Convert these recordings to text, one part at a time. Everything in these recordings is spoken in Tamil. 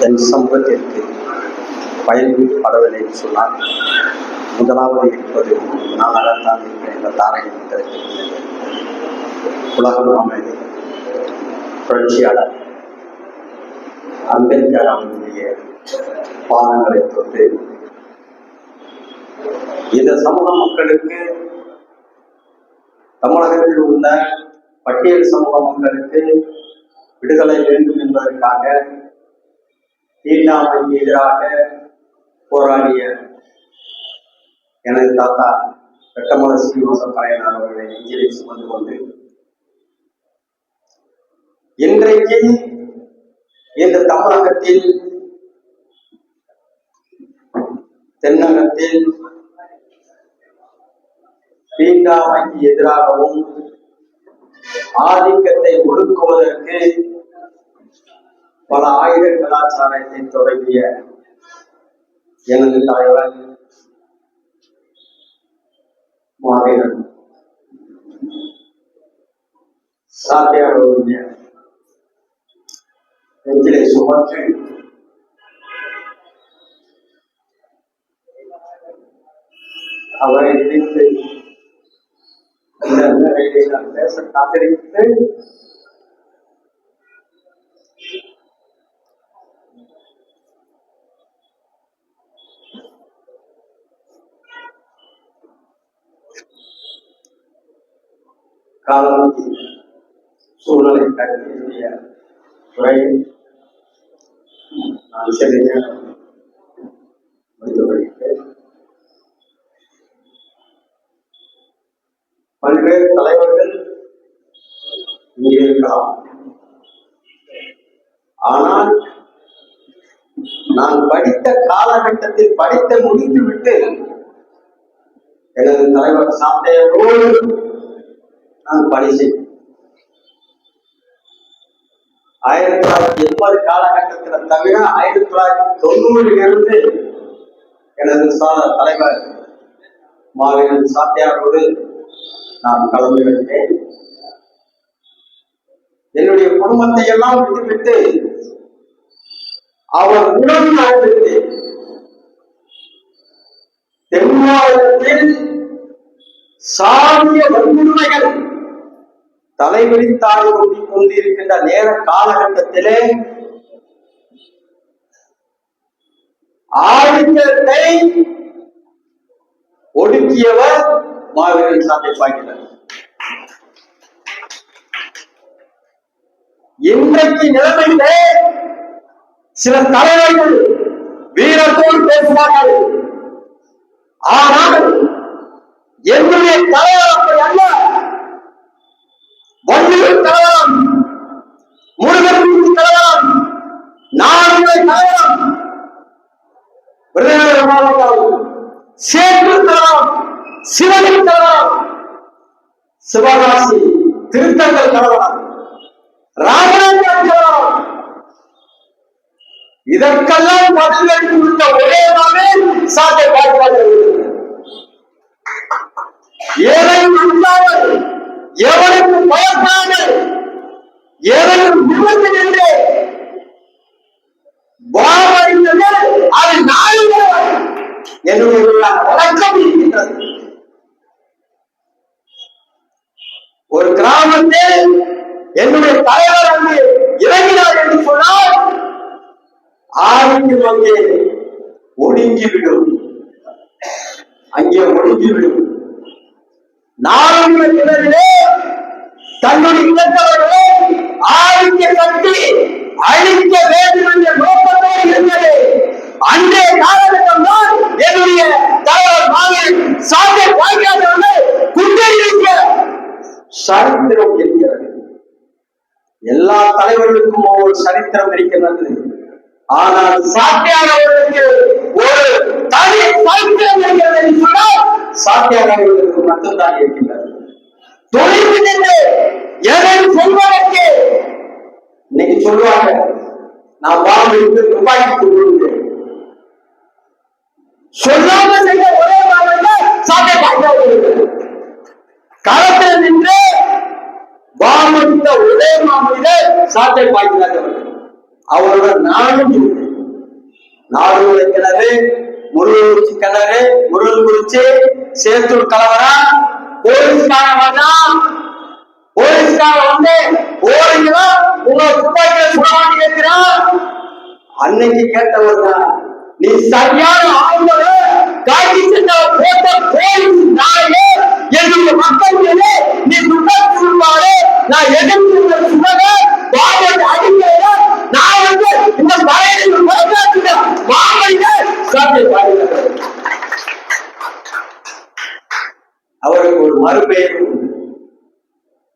என் சமூகத்திற்கு பயன்படவில்லை என்று சொன்னால் முதலாவது இருப்பது நான் அகத்தான் இருக்கிறேன் இந்த தாரகை உலகம் அமைதி. புரட்சியாளர். அம்பேத்கர் அவர்களுடைய பாதங்களை தொட்டு இந்த சமூக மக்களுக்கு தமிழகத்தில் உள்ள பட்டியல் சமூக மக்களுக்கு விடுதலை வேண்டும் என்பதற்காக தீண்டாமைக்கு எதிராக போராடிய எனது தாத்தா வெட்டமல சீனிவாசன் பாயனார் அவர்களை நெஞ்சிலே சுமந்து கொண்டு இன்றைக்கு இந்த தமிழகத்தில் தென்னகத்தில் தீண்டாமைக்கு எதிராகவும் ஆதிக்கத்தை ஒடுக்குவதற்கு பல ஆயுத கலாச்சாரத்தை தொடங்கிய எனது தலைவர் மாவீரன். சாத்தியாருடைய நெஞ்சிலை சுமற்றி அவரை நினைத்து இந்த நிலையிலே நான் பேச காத்திருக்கிறேன். காலம் சூழ்நிலை கருதிய துறையில் நான் சிறிய முடித்து வருகிறேன் பல்வேறு தலைவர்கள் இங்கே இருக்கலாம் ஆனால் நான் படித்த காலகட்டத்தில் படித்து முடித்துவிட்டு எனது தலைவர் சாத்தையோடு நாங்க பணி செய்வோம். ஆயிரத்தி தொள்ளாயிரத்தி எண்பது காலகட்டத்துல தவிர ஆயிரத்தி தொள்ளாயிரத்தி தொண்ணூறுல இருந்து எனது சா- தலைவர் மாவீரன் சாத்தியாரோடு நான் கலந்து வருகிறேன் என்னுடைய குடும்பத்தை எல்லாம் விட்டுவிட்டு அவர் உடன் வாழ்ந்துட்டு தென்மாவட்டத்தில் சாதிய வன்முறைகள் தலைவிரித்தாடி கொண்டிருக்கின்ற கொண்டிருக்கின்ற நேர காலகட்டத்திலே ஆதிக்கத்தை ஒடுக்கியவர் மாவீரன் சாட்டை பாய்கிறார் இன்றைக்கு நிலைமையிலே சில தலைவர்கள் வீரத்தோடு பேசுவார்கள். ஆனால் என்னுடைய தலைவர் அப்படி அல்ல வள்ளுவர் கலவரம் முருகன் கலவரம் நாடுகளை கலவரம் விருதுநகர் மாவட்டம் சேற்று கலவரம் சிவனின் கலவரம் சிவகாசி திருத்தங்கள் கலவரம் ராமநாதன் இதற்கெல்லாம் பதிலளித்துள்ள ஒரே நாளே சாட்டை பார்க்கிறார்கள் ஏழை அஞ்சாமல் எவனுக்கு பயப்படாமல் எவரும் விபத்து நின்று பாவடைந்தது அது நாளில் என்னுடைய வழக்கம் இருக்கின்றது. ஒரு கிராமத்தில் என்னுடைய தலைவர் வந்து இறங்கினார் என்று சொன்னால் ஆரோக்கியம் அங்கே ஒடுங்கிவிடும் அங்கே ஒடுங்கிவிடும் நாடுகளிலே தன்னுடைய இழந்தவர்களே ஆரோக்கிய சக்தி அழிக்க வேண்டும் என்ற நோக்கத்தோடு இருந்தது. அன்றைய காலகட்டம் தான் என்னுடைய தலைவர் மாதிரி சாட்டை வாய்க்காதவர்கள் குண்டடிக்க சரித்திரம் இருக்கிறது. எல்லா தலைவர்களுக்கும் ஒவ்வொரு சரித்திரம் இருக்கிறது. ஆனால் சாத்தியானவர்களுக்கு ஒரு தனி சரித்திரம் இருக்கிறது என்று சொன்னால் சாத்தியானவர்களுக்கு மட்டும்தான் இருக்கின்றது. தொழில் நின்று எதை சொல்வதற்கு இன்னைக்கு சொல்லுவாங்க நான் வாழ்ந்து ரூபாய்க்கு கொடுக்கிறேன் சொல்லாம செய்ய ஒரே மாவட்டம் சாட்டை பார்க்க களத்தில் நின்று வாமடித்த ஒரே மாமனித சாட்டை பாய்க்கிறார்கள் அவரோட நானும் இருந்தேன். நாடு கிணறு முருகன் கிணறு முருகன் குறிச்சி சேத்தூர் கலவரா போலீஸ்காரன் வந்தா போலீஸ்காரன் வந்து போறீங்களா? உங்க துப்பாக்கியில சுடமாட்டி கேட்கிறான். அன்னைக்கு கேட்டவர் தான் நீ சரியான ஆளுநர் காட்டி சென்ற போட்ட போலீஸ் நாயே என்னுடைய மக்கள் மீது நீ துப்பாக்கி சுடுவாரு நான் எதிர்த்து சுடல பாவத்தை அடிக்கிறேன் நான் வந்து இந்த மலையில் வரலாற்று சாப்பிட்டு சாத்தியப்பாடுகிறேன் அவருக்கு ஒரு மறுபெயர்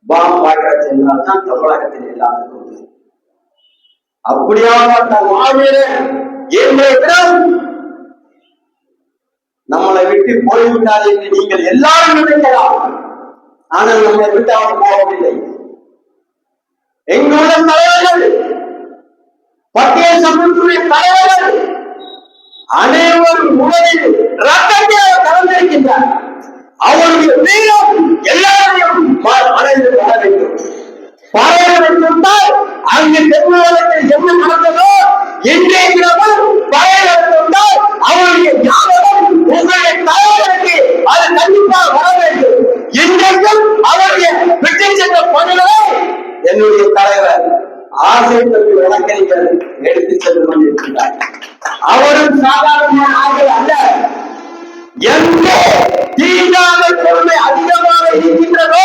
பாம் பாக்ராஜ் என்றால் தான் தமிழகத்தில் இல்லாத ஒன்று அப்படியாப்பட்ட மாவீரன் நம்மளை விட்டு போய்விட்டார் என்று நீங்கள் எல்லாரும் நினைக்கலாம். ஆனால் நம்மளை விட்டு அவர் போகவில்லை எங்களுடைய தலைவர்கள் பட்டிய சமூகத்துடைய தலைவர்கள் அனைவரும் உடலில் ரத்தத்தை கலந்திருக்கின்றார். அவருடைய வீரம் எல்லாரையும் ம- மனதில் வர வேண்டும். பாராயணம் அங்கு தென்மாவட்டத்தில் என்ன நடந்ததோ இன்றைய தினமும் பாராயணம் வைத்திருந்தால் அவருடைய ஞாபகம் உங்களுடைய தலைவருக்கு அது கண்டிப்பாக வர வேண்டும் இன்றைக்கும் அவருடைய விட்டு சென்ற பணிகளை என்னுடைய தலைவர் ஆசை தம்பி வழக்கறிஞர் எடுத்து சென்று கொண்டிருக்கிறார் அவரும் சாதாரண ஆட்கள் அல்ல. எந்த தீண்டாத பொறுமை அதிகமாக இருக்கின்றதோ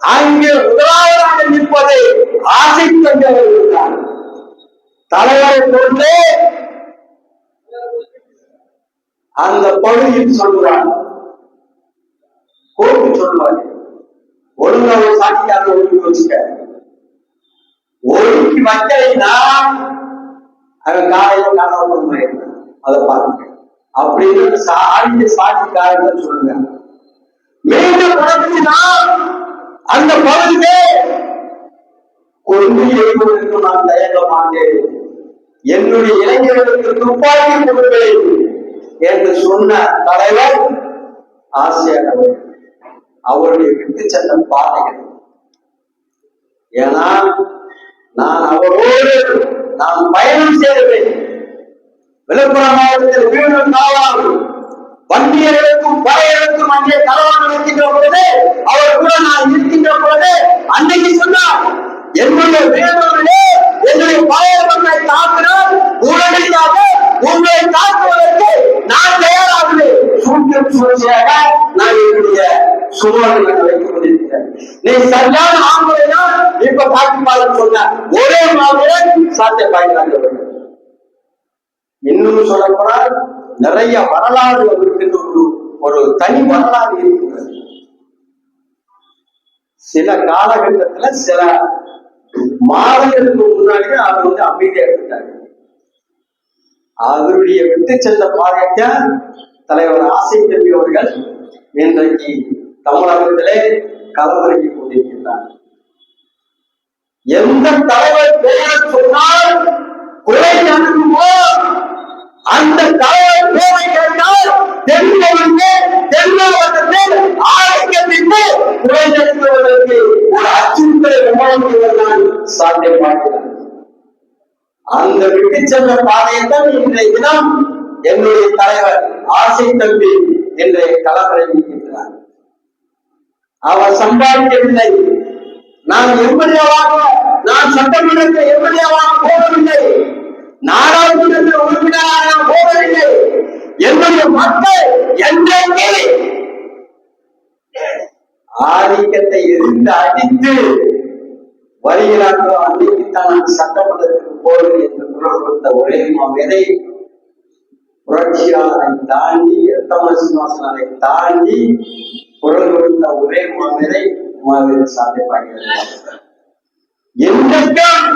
அங்கே முதலாவதாக நிற்பதை ஆசை தந்தவர்கள் தலைவரை கொண்டு அந்த பகுதியில் சொல்கிறார் கோர்ட்டு சொல்லுவார். ஒழுங்காக சாட்சியாக ஒழுங்கு வச்சுக்க. ஒழுங்கி வைக்கலைன்னா அவன் காலையில காணாம அதை பாருங்க அப்படின்னு சாட்சி காரணம் சொல்லுங்க. மீண்டும் நடந்துச்சுன்னா அந்த பகுதியிலே கொண்டு எழுவதற்கு நான் தயங்க மாட்டேன். என்னுடைய இளைஞர்களுக்கு துப்பாக்கி கொடுப்பேன் என்று சொன்ன தலைவர் ஆசிரியர் அவருடைய விட்டு சென்ற பாதைகள். ஏன்னா நான் அவரோடு நான் பயணம் செய்தேன். விழுப்புரம் மாவட்டத்தில் வீடு காவலாம் வண்டியர்களுக்கும் பறையர்களுக்கும் அங்கே கலவரம் நடக்கின்ற பொழுது அவர் கூட நான் இருக்கின்ற பொழுது அன்னைக்கு சொன்னார் என்னுடைய வேதவர்களே என்னுடைய பழையவர்களை தாக்கினால் உடனடியாக உங்களை தாக்குவதற்கு நான் தயாராகிறேன் சூழ்ச்சி சூழ்ச்சியாக நான் என்னுடைய சுமர்களை வைத்துக் கொண்டிருக்கிறேன். நீ சரியான ஆண்மையா இப்ப தாக்கிப்பாளர் சொன்ன ஒரே மாதிரி சாத்திய பயனாக இன்னும் சொல்லப்போனால் நிறைய வரலாறு இருக்கின்ற ஒரு ஒரு தனி வரலாறு இருக்கிறது சில காலகட்டத்துல சில மாதங்களுக்கு முன்னாடி அவர் வந்து அமைதியா எடுத்தார் அவருடைய விட்டு சென்ற பாதையத்தை தலைவர் ஆசை தம்பி அவர்கள் இன்றைக்கு தமிழகத்திலே கலவரங்கி கொண்டிருக்கின்றார். எந்த தலைவர் பெயரை சொன்னால் குறை அனுப்புமோ அந்த தலைவர் பேரை கேட்டால் தென்னிலிருந்து தென்மாவட்டத்தில் ஆரோக்கியத்திற்கு குறை நடத்துவதற்கு ஒரு அச்சுறுத்தலை உருவாக்குவதுதான் சாத்தியமாகிறது. அந்த விட்டு சென்ற பாதையைத்தான் இன்றைய தினம் என்னுடைய தலைவர் ஆசை தம்பி இன்றைய களமிறங்கியிருக்கிறார் அவர் சம்பாதிக்கவில்லை. நான் எம்எல்ஏவாக நான் சட்டமன்றத்தில் எம்எல்ஏவாக போகவில்லை. நாடாளுமன்ற உறுப்பினராக நான் போகவில்லை. என்னுடைய மக்கள் என்றைக்கு ஆதிக்கத்தை எதிர்த்து அடித்து வருகிறார்களோ அன்னைக்குத்தான் நான் சட்டமன்றத்திற்கு போவேன் என்று குரல் கொடுத்த ஒரே மாவேதை புரட்சியாளரை தாண்டி எத்தம தாண்டி குரல் கொடுத்த ஒரே மாவேதை மாவீரர் சாத்தியப்பாகிறது என்றைக்கும்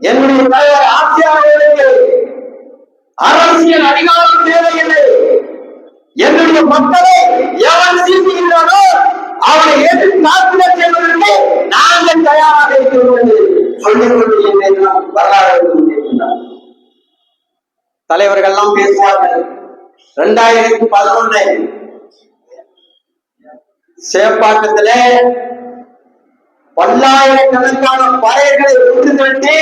என்னுடைய தலைவர் ஆசியாவிற்கு அரசியல் அதிகாரம் தேவையில்லை. என்னுடைய மக்களை எவன் சீர்கின்றானோ அவனை எதிர்த்து தாக்குதல் செய்வதற்கு நாங்கள் தயாராக இருக்கிறோம் என்று சொல்லிக் கொண்டு என்னை நாம் வரலாறு எழுதி தலைவர்கள் எல்லாம் பேசுவார்கள். இரண்டாயிரத்தி பதினொன்று சேப்பாக்கத்திலே பல்லாயிரக்கணக்கான பறையர்களை ஒன்று திரட்டி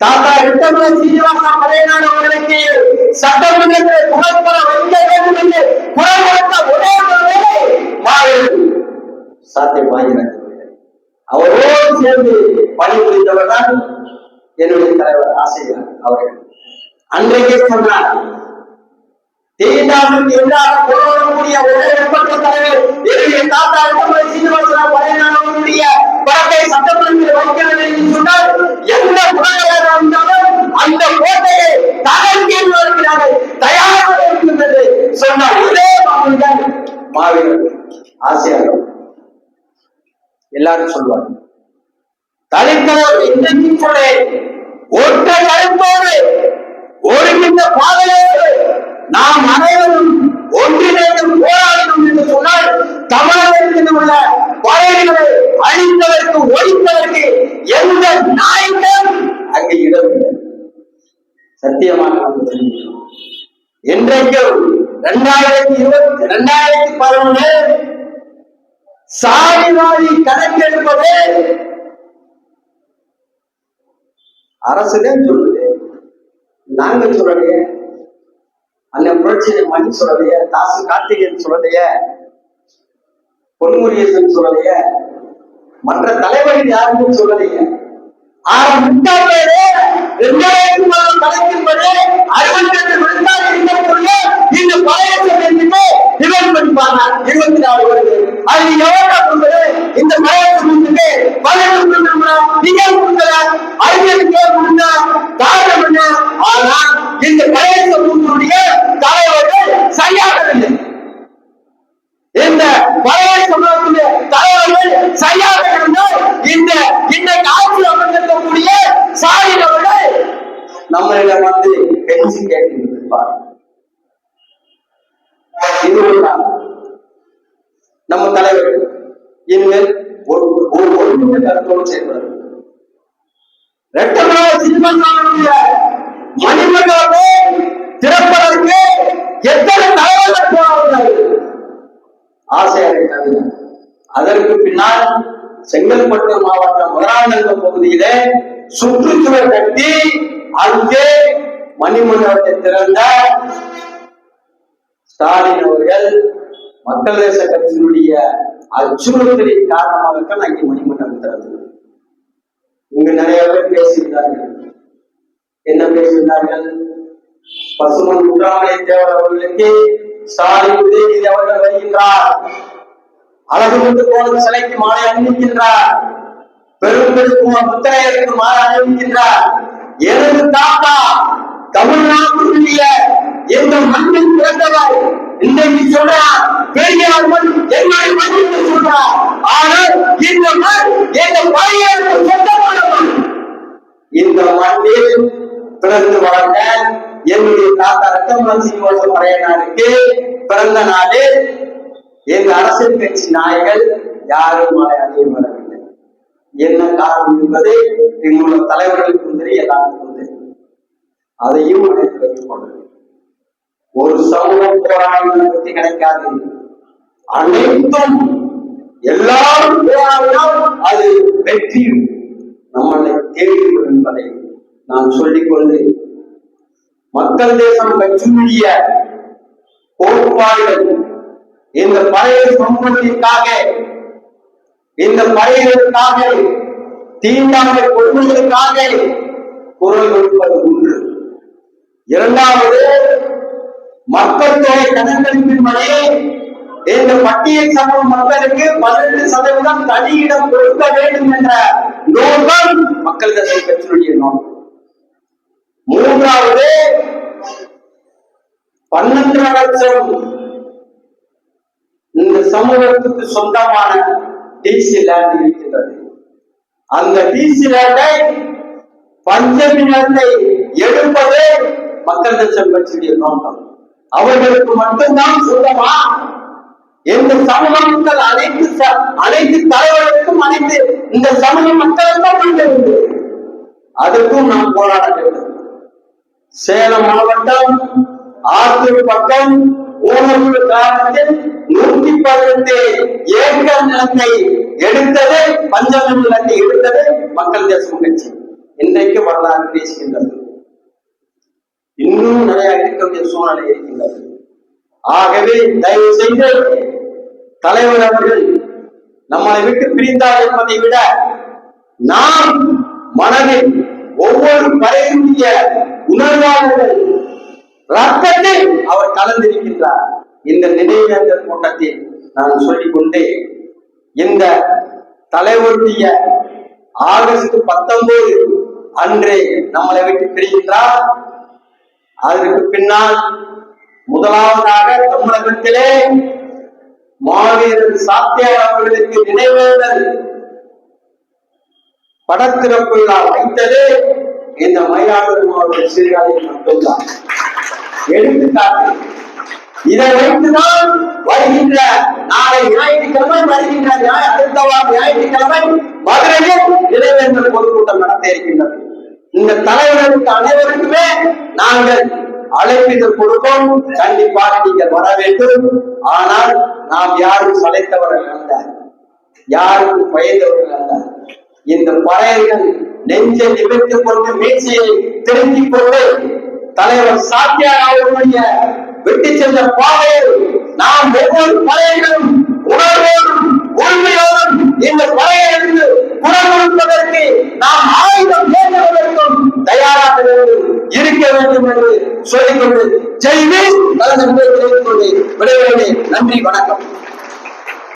தாத்தா ரிட்டமல சீனிவாசா பழையநாடு அவர்களுக்கு சட்டமன்றத்தில் புகைப்பட வைக்க வேண்டும் என்று குரல் கொடுத்த ஒரே ஒரு வேலை அவரோடு சேர்ந்து பணிபுரிந்தவர் தான் என்னுடைய தலைவர் ஆசிரியர் அவர்கள். அன்றைக்கே சொன்னார் தீண்டாமைக்கு எதிராக போராடக்கூடிய ஒரே ஒப்பற்ற தலைவர். என்னுடைய தாத்தா ரிட்டமல சீனிவாச பழையநாடு படத்தை சட்டமன்றத்தில் வைக்க என்று சொன்னால் எந்த புகழையாக இருந்தாலும் அந்த கோட்டையை தகர்த்து வருகிறார்கள். தயாராக இருக்கின்றது. சொன்ன ஒரே மாவீரன் ஆசிரியர் எல்லாரும் சொல்லுவாங்க தலைத்தலைவர் இன்றைக்கு சொல்றேன் ஒற்ற கருத்தோடு ஒருங்கின்ற பாதையோடு நாம் அனைவரும் ஒன்றிணைந்து போராடணும் என்று சொன்னால் தமிழகத்தில் உள்ள பறவைகளை அழிப்பதற்கு ஒழித்தவருக்கு எந்த நாய்க்கும் அங்கு இடமில்லை சத்தியமாக என்றைக்கும் இரண்டாயிரத்தி இருபத்தி இரண்டாயிரத்தி பதினொன்று சாதிவாதி கணக்கெடுப்பது அரசுதான் சொல்லுது. நாங்க சொல்லலையே. அந்த புரட்சியை மணி சொல்லலையே தாசு கார்த்திகேயன் சொல்லலையே பொன்முரியசன் சொல்லலையே மற்ற தலைவர்கள் யாருக்கும் சொல்லலையே ஆரம்பித்தாலே மூணு கணக்கின்படி அறுபத்தி ரெண்டு விழுந்தால் இருக்கக்கூடிய இந்த பழைய சமயத்துக்கு டிவைட் பண்ணிப்பாங்க இருபத்தி நாலு வருது அது எவ்வளவு கொடுக்குது இந்த பழைய சமயத்துக்கு பதினெட்டு கொடுக்குறோம்னா நீங்க கொடுக்கல அறிஞருக்கு கொடுங்க காரணம் என்ன? ஆனா இந்த பழைய சமூகத்தினுடைய தலைவர்கள் சரியாகவில்லை. இந்த பழைய சமூகத்திலே தலைவர்கள் சரியாக இருந்தால் இந்த நம்மளிடம் வந்து பெஞ்சு கேட்டிருப்பார் இது நம்ம தலைவர் இனிமேல் ஒரு ஒரு ஒருமித்த கருத்தோடு செயல்பட ரெட்டமலை சினிமாவுடைய திறப்பதற்கு எத்தனை தலைவர்கள் போராடினார்கள் ஆசையாக அதற்கு பின்னால் செங்கல்பட்டு மாவட்டம் முதலாநந்தம் பகுதியிலே சுற்றுச்சுவர் கட்டி அங்கே மணிமண்டபத்தை திறந்த ஸ்டாலின் அவர்கள் மக்கள் தேச கட்சியினுடைய அச்சுறுத்தலின் காரணமாகத்தான் அங்கே மணிமண்டபம் திறந்தது. இங்கு நிறைய பேர் பேசியிருந்தார்கள். என்ன பேசியிருந்தார்கள்? பசுமன் முத்துராமலிங்க தேவர் அவர்களுக்கு ஸ்டாலின் உதயநிதி அவர்கள் வருகின்றார். அழகு கொண்டு போன சிலைக்கு மாலை அணிவிக்கின்றார். பெரும்பெருக்குமார் முத்திரையருக்கு மாலை அணிவிக்கின்றார் எனது தாத்தா தமிழ்நாட்டுடைய இந்த மண்ணில் பிறந்தவர். இன்றைக்கு சொல்றார் பெரியார் மண் என்னுடைய மண் என்று சொல்றார் ஆனால் இந்த மண் எந்த பழையருக்கு சொந்தமான மண். இந்த மண்ணில் பிறந்து வளர்ந்த என்னுடைய தாத்தா ரத்தமன் சீனிவாச பழையனாருக்கு பிறந்த நாளில் எங்க அரசியல் கட்சி நாயகர் யாரும் அதை அணிய வரவில்லை. என்ன காரணம் என்பது எங்களுடைய தலைவர்களுக்கும் தெரியும் எல்லாருக்கும் தெரியும். அதையும் அனைத்து வைத்துக் கொள்ளுங்கள். ஒரு சமூக போராட்டம் வெற்றி கிடைக்காது. அனைத்தும் எல்லாரும் போராடினால் அது வெற்றி. நம்மளை தேடிவிடும் என்பதை நான் சொல்லிக்கொண்டு மக்கள் தேசம் கட்சியுடைய கோட்பாடுகள் இந்த பழைய சமூகத்திற்காக இந்த பழையதற்காக தீண்டாமை கொடுமைகளுக்காக குரல் கொடுப்பது ஒன்று. இரண்டாவது மக்கள் தொகை கணக்கெடுப்பின்படி இந்த பட்டியல் சமூக மக்களுக்கு பதினெட்டு சதவீதம் தனியிடம் கொடுக்க வேண்டும் என்ற நோக்கம் மக்கள் தசை கட்சியினுடைய நோக்கம் மூன்றாவது பன்னெண்டு லட்சம் இந்த சமூகத்துக்கு சொந்தமான டிசி லேண்ட் இருக்கிறது. அந்த டிசி லேண்டை பஞ்சமி நிலத்தை எடுப்பது மக்கள் தேசம் கட்சியுடைய நோக்கம் அவர்களுக்கு மட்டும்தான் சொந்தமா? எந்த சமூக மக்கள் அனைத்து அனைத்து தலைவர்களுக்கும் அனைத்து இந்த சமூக மக்களுக்கும் உண்டு. அதுக்கும் நாம் போராட வேண்டும். சேலம் மாவட்டம் ஆத்தூர் பக்கம் ஊனமுள்ள காரணத்தில் நூத்தி பதினெட்டு ஏக்கர் நிலத்தை எடுத்தது பஞ்சம நிலத்தை எடுத்தது மக்கள் தேசம் கட்சி. இன்றைக்கு வரலாறு பேசுகின்றது. இன்னும் நிறைய இருக்கக்கூடிய சூழ்நிலை இருக்கின்றது. ஆகவே தயவு செய்து தலைவர் அவர்கள் நம்மளை விட்டு பிரிந்தார் என்பதை விட நாம் மனதில் ஒவ்வொரு பறையுடைய உணர்வாளர்கள் ரத்தத்தில் அவர் கலந்திருக்கின்றார். இந்த நினைவேந்தல் கூட்டத்தில் நான் சொல்லிக் கொண்டே இந்த தலைவருடைய ஆகஸ்ட் பத்தொன்பது அன்றே நம்மளை விட்டு பிரிகின்றார். அதற்கு பின்னால் முதலாவதாக தமிழகத்திலே மாவீரன் சாத்தியார் அவர்களுக்கு நினைவேந்தல் படத்திறப்பு விழா வைத்தது இந்த மயிலாடுதுறை மாவட்ட சீர்காழியில் மட்டும்தான் எடுத்துக்காட்டு இதை வைத்துதான் வருகின்ற நாளை ஞாயிற்றுக்கிழமை வருகின்ற அடுத்த வாரம் ஞாயிற்றுக்கிழமை மதுரையில் நினைவேந்தல் பொதுக்கூட்டம் நடத்த இருக்கின்றது. இந்த தலைவர்களுக்கு அனைவருக்குமே நாங்கள் அழைப்பிதழ் கொடுப்போம். கண்டிப்பாக நீங்கள் வர வேண்டும். ஆனால் நாம் யாரும் சளைத்தவர்கள் அல்ல. யாருக்கும் பயந்தவர்கள் அல்ல. இந்த பறையர்கள் நெஞ்சை நிமித்துக் கொண்டு மீட்சியை திருத்திக் கொண்டு தலைவர் சாத்தியார் அவர்களுடைய வெட்டி சென்ற பாதையில் நாம் ஒவ்வொரு பறையர்களும் உணர்வோடும் உரிமையோடும் இந்த கொலையிலிருந்து குரல் கொடுப்பதற்கு நாம் ஆயுதம் ஏற்றுவதற்கும் தயாராக இருக்க வேண்டும் என்று சொல்லிக்கொண்டு செய்து கலந்து விடைபெறுகிறேன். விடைபெறுகிறேன் நன்றி வணக்கம்